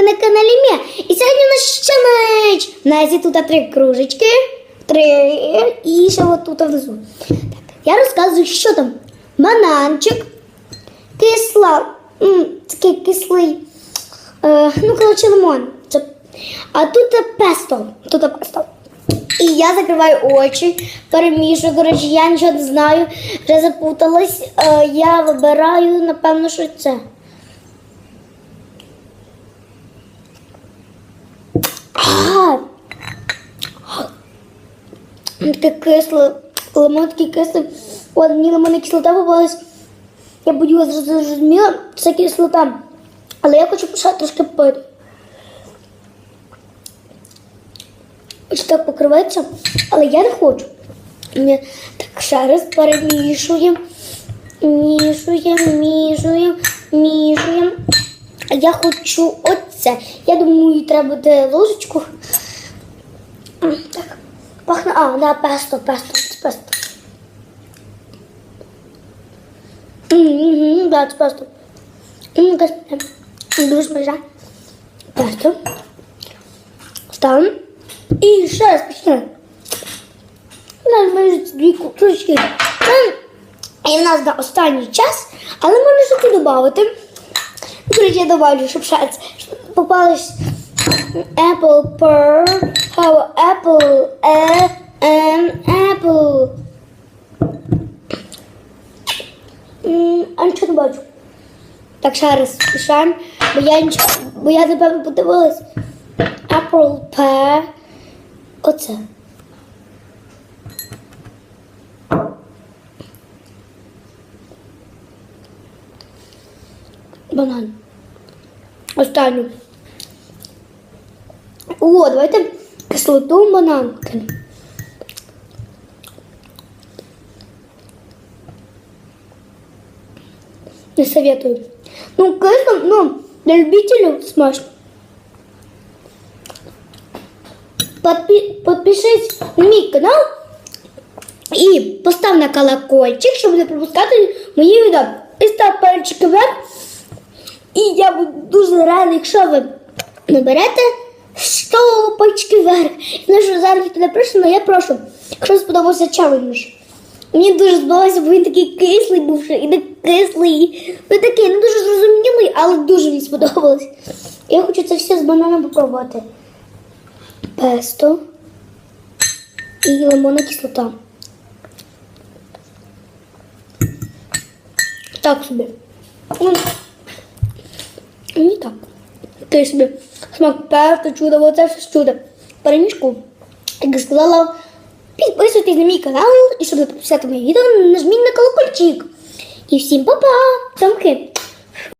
ви на каналі Мія. І сьогодні у нас ще меч. Назі тут три кружечки. Три. І ще от внизу. Так, я розказую, що там. Бананчик, кисла, м, такий кислий. Е, ну, коротше, лимон. Це, а тут песто. Тут песто. І я закриваю очі, перемішую. Коротше, я нічого не знаю, вже запуталась. Е, я вибираю, напевно, що це. А! Таке кисле, лимон такий кислий. От мені кислота попалась. Я боюсь, зрозуміла, це кислота. Але я хочу почати трошки пити. Ось так покривається, але я не хочу. Ні. Так, ще раз перемішуємо. Мішуємо, мішуємо, мішуємо. Я хочу оце. Я думаю, треба буде ложечку. Так, пахне. А, да, песто, песто, песто. Угу, да, це песто. Дуже смачна. Песто. Ставимо. І ще раз почнемо. У нас майже дві кружечки. Ем, І в нас на останній час, але можна щось додати. Я добавлю, щоб ще це- Apple per how Apple е, ем, Apple. А нічого не бачу. Так, ще раз пишаємо, бо я нічого, бо я напевно подивилась. Apple Pear. Оце. Банан. Останню. О, давайте кислоту банан. Не советую. Ну, кисло, ну, для любителей смачно. Подпи- подпишись на мій канал і постав на колокольчик, щоб не пропускати мої відео. І став пальчики вверх. І я буду дуже рада, якщо ви наберете 100 пальчиків вверх. Знаю, що зараз не прийшов, але я прошу, якщо сподобався челендж. Мені дуже сподобався, бо він такий кислий був, ще, і не кислий. Ну такий, не дуже зрозумілий, але дуже мені сподобалось. Я хочу це все з бананом попробувати песто і лимонна кислота. Так собі. Ну, не так. Такий собі смак песто, чудо, оце все чудо. Перемішку, як я сказала, підписуйтесь на мій канал, і щоб не пропустити мої відео, нажміть на колокольчик. І всім па-па! Цьомки!